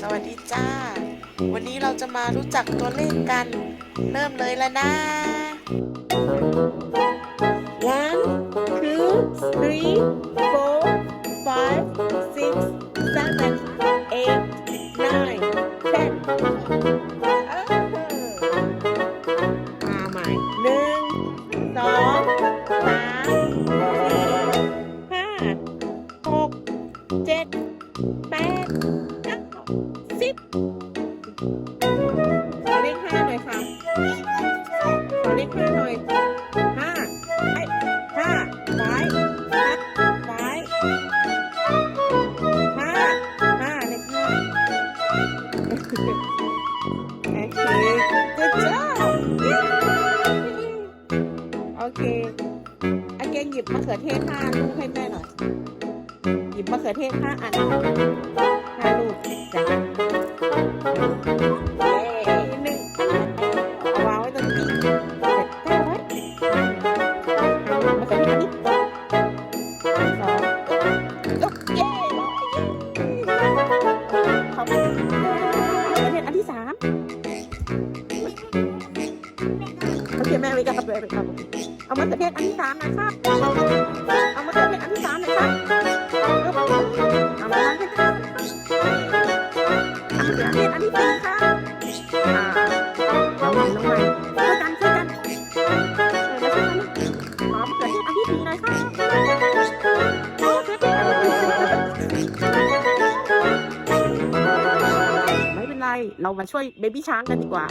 สวัสดีจ้า วันนี้เราจะมารู้จักตัวเลขกัน เริ่มเลยแล้วนะ One, two, three, four, five, six, seven, eight, nine, ten. เออมาใหม่หนึ่งสองสามสี่ห้าหกเจ็ดแปด สิบขอเลขห้าหน่อยค่ะ ขอเลขห้าหน่อยห้าไอห้าไว้ห้าไว้ห้าห้าเลขห้า Okay, good job. Okay. อาเกงหยิบมะเขือเทศห้าลูกให้แม่หน่อย หยิบมะเขือเทศห้าอันห้าลูกจ้ะ เย้หนึ่งเอาวางไว้ตรงนี้เสร็จแล้วไว้เอาทศอันนี้สองเย้ขอบคุณมะเขือเทศอันที่สามโอเคแม่วิกับกับเลยครับเอามะเขือเทศอันที่สามนะครับ เอามะเขือเทศอันที่สามนะครับ มะเขือเทศอันที่สี่ครับอ่าน้องใหม่น้องใหม่ช่วยกันช่วยกันเออมาช่วยกันขอมะเขือเทศอันที่สี่หน่อยครับเอามะไม่เป็นไร เรามาช่วยเบบี้ช้างกันดีกว่า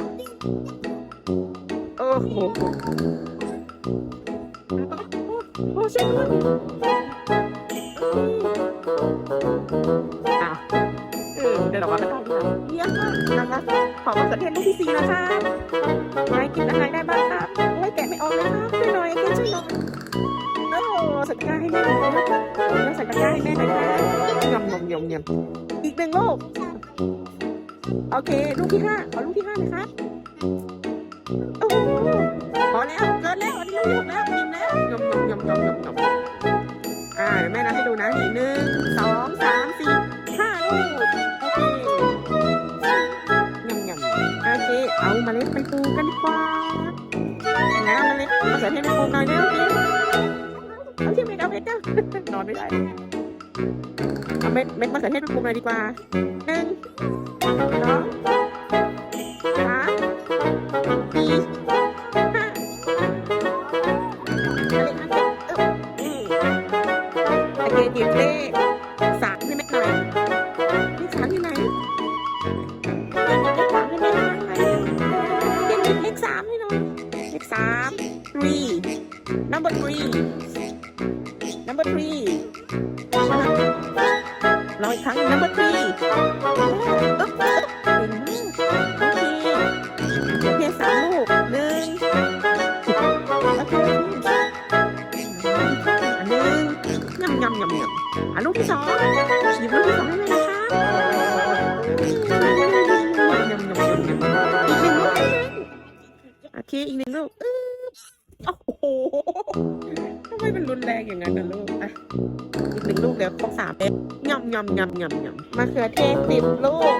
โอ้โหโอ้ช่วยด้วย อ้าวเออเดี๋ยวเราว่ากันได้ดีนะเยี่ยมมากนะคะขอมะเขือเทศลูกที่สี่นะคะไว้กินอะไรได้บ้างครับโอ้ยแกะไม่ออกเลยครับช่วยหน่อยแกช่วยหน่อยโอ้ใส่ตะกร้าให้แม่หน่อยนะแล้วใส่ตะกร้าให้แม่หน่อยนะยำยำยำยำอีกหนึ่งลูกโอเค ลูกที่ห้าขอลูกที่ห้าเลยครับ ล็ดมะเขือเทศไปปลูกหน่อยเร็วพี่เอาที่เม็ดเอาเม็ดเจ้านอนไม่ได้เอาเม็ดเม็ดมะเขือเทศไปปลูกหน่อยดีกว่าหนึ่งสองสามสี่ห้าอะไรนะเออโอเคหยิบเลขสามให้แม่หน่อยเลขสามอยู่ไหนเดี๋ยวหยิบเลขสามให้แม่หน่อยเดี๋ยวหยิบเลขสามให้หน่อย เลขสาม three number three number three รออีกครั้ง number three อึ๊บอึ๊บเก่งมากโอเคเหลือเพียงสามลูกหนึ่งโอเคอันหนึ่งยำยำยำยำอันลูกที่สองหยิบลูกที่สองให้เลยนะคะยำยำยำยำ โอเคอีกหนึ่งลูกอื้อโอ้โหทำไมมันรุนแรงอย่างนั้นนะลูกอะอีกหนึ่งลูกเดี๋ยวครบสามเม็ดยำยำยำยำยำมะเขือเทศสิบลูก